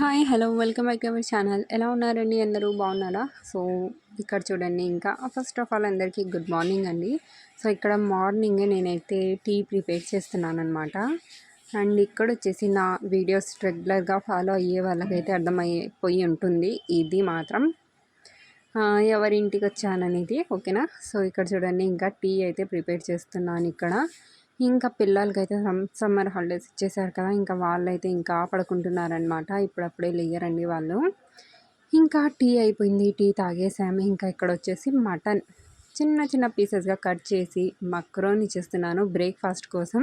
Hi hello welcome back our channel. ఎలా ఉన్నారండి? అందరూ బాగున్నారా? సో ఇక్కడ చూడండి ఇంకా ఫస్ట్ ఆఫ్ ఆల్ అందరికీ గుడ్ మార్నింగ్ అండి. సో ఇక్కడ మార్నింగే నేనైతే టీ ప్రిపేర్ చేస్తున్నాను అనమాట అండ్ ఇక్కడ వచ్చేసి నా వీడియోస్ రెగ్యులర్గా ఫాలో అయ్యే వాళ్ళకైతే అర్థమైపోయి ఉంటుంది. ఇది మాత్రం ఎవరి ఇంటికి వచ్చాననేది ఓకేనా? సో ఇక్కడ చూడండి ఇంకా టీ అయితే ప్రిపేర్ చేస్తున్నాను ఇక్కడ. ఇంకా పిల్లలకైతే సమ్మర్ హాలిడేస్ ఇచ్చేసారు కదా ఇంకా వాళ్ళైతే ఇంకా పడుకుంటున్నారనమాట ఇప్పుడప్పుడే లేయరండి వాళ్ళు. ఇంకా టీ అయిపోయింది టీ తాగేసాము ఇంకా ఇక్కడ వచ్చేసి మటన్. చిన్న చిన్న పీసెస్గా కట్ చేసి మక్రోని చేస్తున్నాను బ్రేక్ఫాస్ట్ కోసం.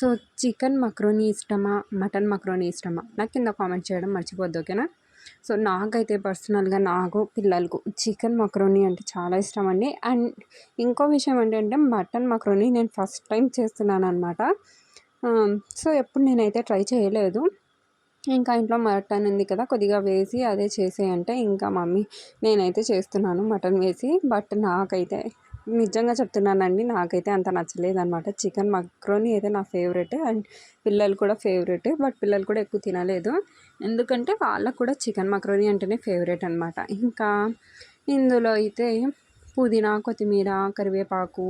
సో చికెన్ మక్రోని ఇష్టమా మటన్ మక్రోని ఇష్టమా? నాకు కింద కామెంట్ చేయడం మర్చిపోద్దు ఓకేనా? సో నాకైతే పర్సనల్గా నాకు పిల్లలకు చికెన్ మక్రోనీ అంటే చాలా ఇష్టం అండి అండ్ ఇంకో విషయం ఏంటంటే మటన్ మక్రోనీ నేను ఫస్ట్ టైం చేస్తున్నాను అనమాట సో ఎప్పుడు నేనైతే ట్రై చేయలేదు. ఇంకా ఇంట్లో మటన్ ఉంది కదా కొద్దిగా వేసి అదే చేసేయంటే ఇంకా మమ్మీ నేనైతే చేస్తున్నాను మటన్ వేసి. బట్ నాకైతే నిజంగా చెప్తున్నానండి. నాకైతే అంత నచ్చలేదు అనమాట చికెన్ మక్రోని అయితే నా ఫేవరెట్ అండ్ పిల్లలు కూడా ఫేవరెట్ బట్ పిల్లలు కూడా ఎక్కువ తినలేదు. ఎందుకంటే వాళ్ళకు కూడా చికెన్ మక్రోని అంటేనే ఫేవరెట్ అనమాట ఇంకా ఇందులో అయితే పుదీనా కొత్తిమీర కరివేపాకు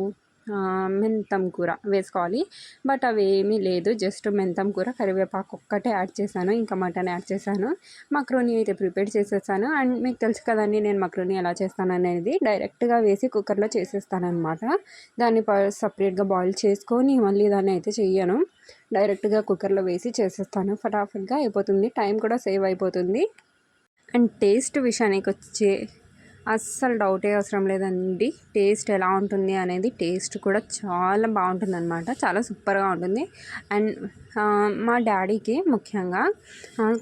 మెంతం కూర వేసుకోవాలి. బట్ అవి ఏమీ లేదు. జస్ట్ మెంతం కూర కరివేపాకు ఒక్కటే యాడ్ చేశాను. ఇంకా మటన్ యాడ్ చేశాను. మక్రోని అయితే ప్రిపేర్ చేసేసాను. అండ్ మీకు తెలుసు కదండి నేను మక్రోని ఎలా చేస్తాను అనేది. డైరెక్ట్గా వేసి కుక్కర్లో చేసేస్తానమాట దాన్ని సపరేట్గా బాయిల్ చేసుకొని మళ్ళీ దాన్ని అయితే చెయ్యను. డైరెక్ట్గా కుక్కర్లో వేసి చేసేస్తాను. ఫటాఫట్గా అయిపోతుంది. టైం కూడా సేవ్ అయిపోతుంది. అండ్ టేస్ట్ విషయానికి వచ్చే అస్సలు డౌటే అవసరం లేదండి. టేస్ట్ ఎలా ఉంటుంది అనేది టేస్ట్ కూడా చాలా బాగుంటుంది అనమాట చాలా సూపర్గా ఉంటుంది. అండ్ మా డాడీకి ముఖ్యంగా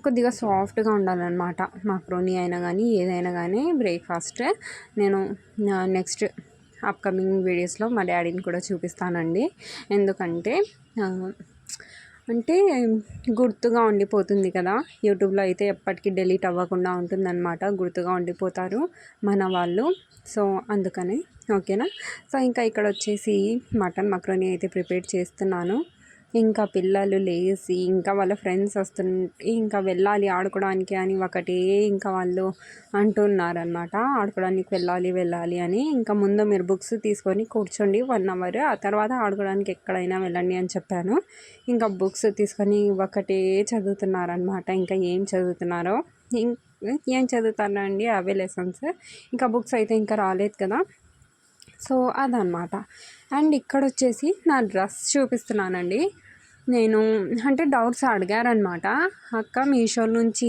కొద్దిగా సాఫ్ట్గా ఉండాలన్నమాట. మాక్రోనీ అయినా కానీ ఏదైనా కానీ బ్రేక్ఫాస్ట్. నేను నెక్స్ట్ అప్కమింగ్ వీడియోస్లో మా డాడీని కూడా చూపిస్తానండి. ఎందుకంటే అంటే గుర్తుగా ఉండిపోతుంది కదా. యూట్యూబ్లో అయితే ఎప్పటికీ డిలీట్ అవ్వకుండా ఉంటుందన్నమాట. గుర్తుగా ఉండిపోతారు మన వాళ్ళు. సో అందుకని. ఓకేనా? సో ఇంకా ఇక్కడ వచ్చేసి మటన్ మక్రోని అయితే ప్రిపేర్ చేస్తున్నాను. ఇంకా పిల్లలు లేచి ఇంకా వాళ్ళ ఫ్రెండ్స్ వస్తుంటే ఇంకా వెళ్ళాలి ఆడుకోవడానికి అని ఒకటే ఇంకా వాళ్ళు అంటున్నారనమాట ఆడుకోవడానికి వెళ్ళాలి వెళ్ళాలి అని. ఇంకా ముందు మీరు బుక్స్ తీసుకొని కూర్చోండి వన్ అవర్. ఆ తర్వాత ఆడుకోవడానికి ఎక్కడైనా వెళ్ళండి అని చెప్పాను. ఇంకా బుక్స్ తీసుకొని ఒకటే చదువుతున్నారనమాట ఇంకా ఏం చదువుతున్నారో? ఏం చదువుతానండి అవే లెసన్స్. ఇంకా బుక్స్ అయితే ఇంకా రాలేదు కదా. సో అదనమాట అండ్ ఇక్కడ వచ్చేసి నా డ్రెస్ చూపిస్తున్నానండి. నేను అంటే డౌట్స్ అడిగారనమాట. అక్క మీషో నుంచి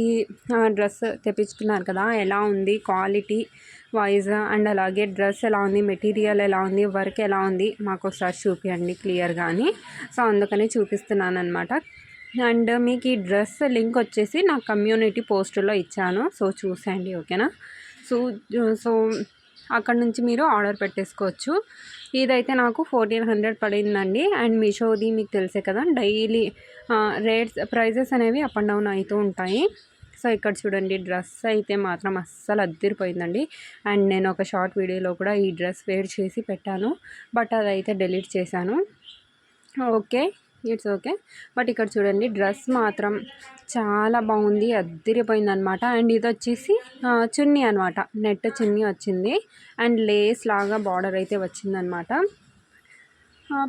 డ్రెస్ తెప్పించుకున్నారు కదా ఎలా ఉంది క్వాలిటీ వైజ్? అండ్ అలాగే డ్రెస్ ఎలా ఉంది మెటీరియల్ ఎలా ఉంది వర్క్ ఎలా ఉంది? మాకు ఒకసారి చూపించండి క్లియర్గా అని. సో అందుకని చూపిస్తున్నాను అనమాట అండ్ మీకు ఈ డ్రెస్ లింక్ వచ్చేసి నా కమ్యూనిటీ పోస్టులో ఇచ్చాను. సో చూసేయండి ఓకేనా? సో సో అక్కడ నుంచి మీరు ఆర్డర్ పెట్టేసుకోవచ్చు. ఇదైతే నాకు ఫోర్టీన్ హండ్రెడ్ పడిందండి. అండ్ మీషోది మీకు తెలిసే కదా డైలీ రేట్స్ ప్రైజెస్ అనేవి అప్ అండ్ డౌన్ అవుతూ ఉంటాయి. సో ఇక్కడ చూడండి డ్రెస్ అయితే మాత్రం అస్సలు అద్దరిపోయిందండి. అండ్ నేను ఒక షార్ట్ వీడియోలో కూడా ఈ డ్రెస్ వేర్ చేసి పెట్టాను. బట్ అదైతే డెలీట్ చేశాను. ఓకే. ఇట్స్ ఓకే బట్ ఇక్కడ చూడండి డ్రెస్ మాత్రం చాలా బాగుంది అద్దరిపోయింది అనమాట అండ్ ఇది వచ్చేసి చున్నీ అనమాట నెట్ చున్నీ వచ్చింది. అండ్ లేస్ లాగా బార్డర్ అయితే వచ్చిందనమాట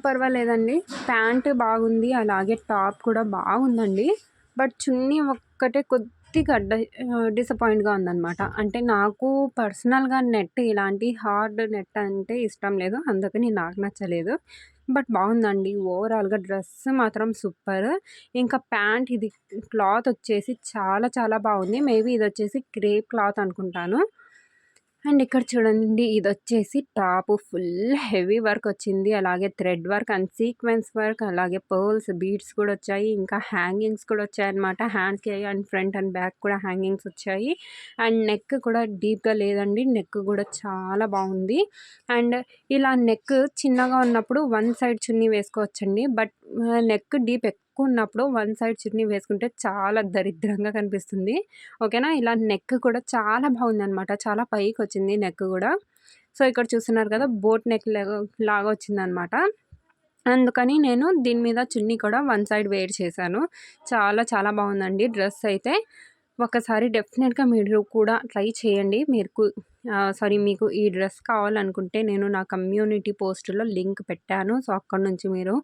పర్వాలేదండి. ప్యాంట్ బాగుంది అలాగే టాప్ కూడా బాగుందండి. బట్ చున్నీ ఒక్కటే కొద్దిగా డిసప్పాయింట్గా ఉందన్నమాట. అంటే నాకు పర్సనల్గా నెట్ ఇలాంటి హార్డ్ నెట్ అంటే ఇష్టం లేదు. అందుకని నాకు నచ్చలేదు. బట్ బాగుందండి. ఓవరాల్గా డ్రెస్ మాత్రం సూపర్. ఇంకా ప్యాంట్ ఇది క్లాత్ వచ్చేసి చాలా చాలా బాగుంది. మేబీ ఇది వచ్చేసి క్రేప్ క్లాత్ అనుకుంటాను. అండ్ ఇక్కడ చూడండి ఇది వచ్చేసి టాప్ ఫుల్ హెవీ వర్క్ వచ్చింది. అలాగే thread work and sequence work అలాగే పర్ల్స్ బీడ్స్ కూడా వచ్చాయి. ఇంకా హ్యాంగింగ్స్ కూడా వచ్చాయి అనమాట హ్యాండ్స్కి అండ్ ఫ్రంట్ అండ్ బ్యాక్ కూడా హ్యాంగింగ్స్ వచ్చాయి. అండ్ నెక్ కూడా డీప్గా లేదండి. నెక్ కూడా చాలా బాగుంది. అండ్ ఇలా నెక్ చిన్నగా ఉన్నప్పుడు వన్ సైడ్ చున్నీ వేసుకోవచ్చండి. బట్ నెక్ డీప్ తక్కువ ఉన్నప్పుడు వన్ సైడ్ చున్నీ వేసుకుంటే చాలా దరిద్రంగా కనిపిస్తుంది. ఓకేనా? ఇలా నెక్ కూడా చాలా బాగుందనమాట చాలా పైకి వచ్చింది నెక్ కూడా. సో ఇక్కడ చూస్తున్నారు కదా బోట్ నెక్ లాగా వచ్చిందనమాట అందుకని నేను దీని మీద చున్నీ కూడా వన్ సైడ్ వేర్ చేశాను. చాలా చాలా బాగుందండి డ్రెస్ అయితే. ఒకసారి డెఫినెట్గా మీరు కూడా ట్రై చేయండి. మీరు సారీ మీకు ఈ డ్రెస్ కావాలనుకుంటే నేను నా కమ్యూనిటీ పోస్టులో లింక్ పెట్టాను. సో అక్కడ నుంచి మీరు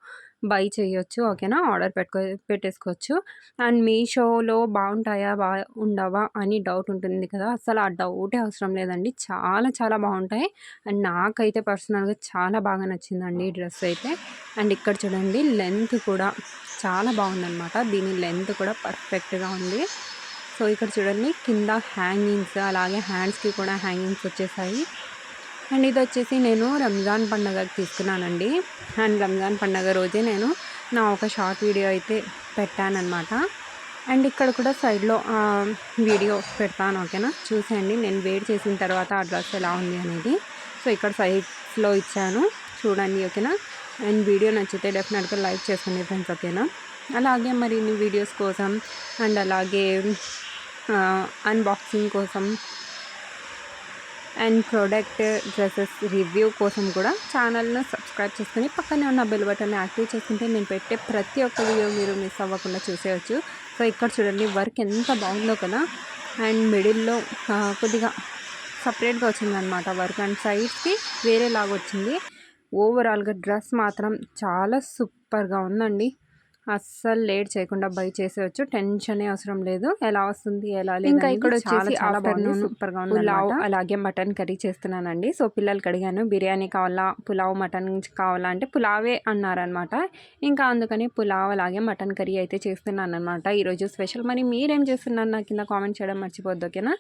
బై చేయొచ్చు ఓకేనా? ఆర్డర్ పెట్టుకో పెట్టేసుకోవచ్చు. అండ్ మీషోలో బాగుంటాయా? బా ఉండవా? అని డౌట్ ఉంటుంది కదా? అసలు ఆ డౌటే అవసరం లేదండి. చాలా చాలా బాగుంటాయి. అండ్ నాకైతే పర్సనల్గా చాలా బాగా నచ్చిందండి ఈ డ్రెస్ అయితే. అండ్ ఇక్కడ చూడండి లెంత్ కూడా చాలా బాగుందన్నమాట. దీని లెంత్ కూడా పర్ఫెక్ట్గా ఉంది. సో ఇక్కడ చూడండి కింద హ్యాంగింగ్స్ అలాగే హ్యాండ్స్కి కూడా హ్యాంగింగ్స్ వచ్చేసాయి. అండ్ ఇది వచ్చేసి నేను రంజాన్ పండగకి తీసుకున్నానండి. అండ్ రంజాన్ పండగ రోజే నేను నా ఒక షార్ట్ వీడియో అయితే పెట్టానమాట అండ్ ఇక్కడ కూడా సైడ్లో వీడియో పెడతాను ఓకేనా? చూసేయండి. నేను వేడి చేసిన తర్వాత ఆ డ్రెస్ ఎలా ఉంది అనేది. సో ఇక్కడ సైడ్స్లో ఇచ్చాను. చూడండి ఓకేనా? అండ్ వీడియో నచ్చితే డెఫినెట్గా లైక్ చేసుకోండి ఫ్రెండ్స్ ఓకేనా? అలాగే మరిన్ని వీడియోస్ కోసం అండ్ అలాగే అన్బాక్సింగ్ కోసం అండ్ ప్రోడక్ట్ డ్రెస్సెస్ రివ్యూ కోసం కూడా ఛానల్ను సబ్స్క్రైబ్ చేసుకుని పక్కనే ఉన్న బెల్ బటన్ని యాక్టివ్ చేసుకుంటే నేను పెట్టే ప్రతి ఒక్క వీడియో మీరు మిస్ అవ్వకుండా చూసేయచ్చు. సో ఇక్కడ చూడండి వర్క్ ఎంత బాగుందో కదా. అండ్ మిడిల్లో కొద్దిగా సపరేట్గా వచ్చిందనమాట వర్క్. అండ్ సైడ్కి వేరేలాగా వచ్చింది. ఓవరాల్గా డ్రెస్ మాత్రం చాలా సూపర్గా ఉందండి. అస్సలు లేట్ చేయకుండా బై చేసేవచ్చు టెన్షన్ అవసరం లేదు. ఎలా వస్తుంది ఎలా లేదు ఇంకా ఇక్కడ వచ్చేసి చాలా బాగుంది. సూపర్గా ఉంది పులావ్ అలాగే మటన్ కర్రీ చేస్తున్నానండి. సో పిల్లలకి అడిగాను బిర్యానీ కావాలా పులావ్ మటన్ కావాలా అంటే పులావే అన్నారనమాట ఇంకా అందుకని పులావ్ అలాగే మటన్ కర్రీ అయితే చేస్తున్నాను అనమాట ఈరోజు స్పెషల్. మరి మీరేం చేస్తున్నారు? నా కింద కామెంట్ చేయడం మర్చిపోద్దు ఓకేనా?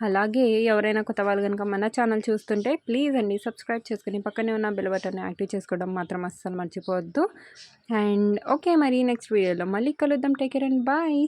అలాగే ఎవరైనా కొత్త వాళ్ళు కనుక మన ఛానల్ చూస్తుంటే ప్లీజ్ అండి సబ్స్క్రైబ్ చేసుకుని పక్కనే ఉన్న బెల్ బటన్ యాక్టివ్ చేసుకోవడం మాత్రం అస్సలు మర్చిపోవద్దు. అండ్ ఓకే మరి నెక్స్ట్ వీడియోలో మళ్ళీ కలుద్దాం. Take care and bye.